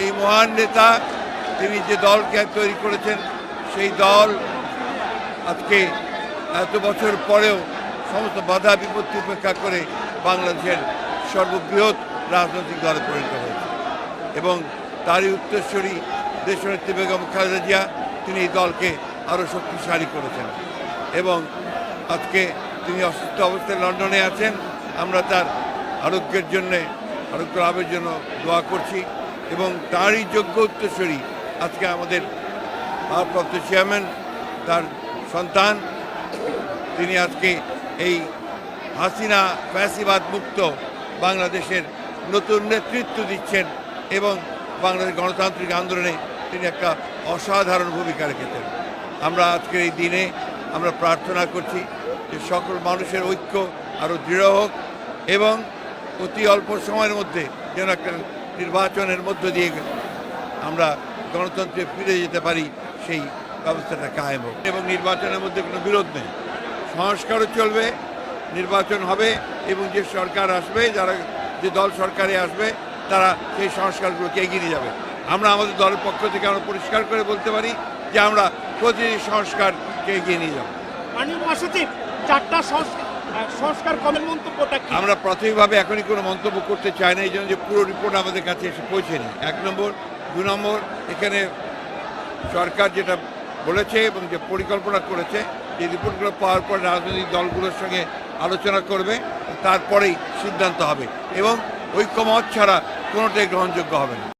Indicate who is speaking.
Speaker 1: এই মহান নেতা, তিনি যে দলকে তৈরি করেছেন, সেই দল আজকে এত বছর পরেও সমস্ত বাধা বিপত্তি উপেক্ষা করে বাংলাদেশের সর্ববৃহৎ রাজনৈতিক দলে পরিণত হয়েছে। এবং তারই উত্তরস্বরী দেশনেত্রী বেগম খালেদা জিয়া, তিনি এই দলকে আরও শক্তিশালী করেছেন। এবং আজকে তিনি অসুস্থ অবস্থায় লন্ডনে আছেন। আমরা তার আরোগ্যের জন্যে আরোগ্য লাভের জন্য দোয়া করছি। এবং তারই যোগ্য উত্তরস্বরী আজকে আমাদের ভারপ্রাপ্ত চেয়ারম্যান, তার সন্তান, তিনি আজকে এই হাসিনা ফ্যাসিবাদ মুক্ত বাংলাদেশের নতুন নেতৃত্ব দিচ্ছেন এবং বাংলাদেশ গণতান্ত্রিক আন্দোলনে তিনি একটা অসাধারণ ভূমিকা রেখেছেন। আমরা আজকের এই দিনে আমরা প্রার্থনা করছি যে সকল মানুষের ঐক্য আরও দৃঢ় হোক এবং অতি অল্প সময়ের মধ্যে যেন একটা নির্বাচনের মধ্য দিয়ে আমরা গণতন্ত্রে ফিরে যেতে পারি, সেই ব্যবস্থাটা কায়েম হোক। এবং নির্বাচনের মধ্যে কোনো বিরোধ নেই। সংস্কারও চলবে, নির্বাচন হবে, এবং যে সরকার আসবে, যারা, যে দল সরকারে আসবে, তারা সেই সংস্কারগুলোকে এগিয়ে নিয়ে যাবে। আমরা আমাদের দলের পক্ষ থেকে আমরা পরিষ্কার করে বলতে পারি যে আমরা প্রতিটি সংস্কারকে এগিয়ে নিয়ে যাব।
Speaker 2: চারটা সংস্কার সংস্কার কমের
Speaker 1: আমরা প্রাথমিকভাবে এখনই কোনো মন্তব্য করতে চাই না, এই জন্য যে পুরো রিপোর্ট আমাদের কাছে এসে পৌঁছেনি। এক নম্বর, দু নম্বর, এখানে সরকার যেটা বলেছে এবং যে পরিকল্পনা করেছে, যে রিপোর্টগুলো পাওয়ার পর রাজনৈতিক দলগুলোর সঙ্গে আলোচনা করবে, তারপরেই সিদ্ধান্ত হবে এবং ঐক্যমত ছাড়া কোনোটাই গ্রহণযোগ্য হবে না।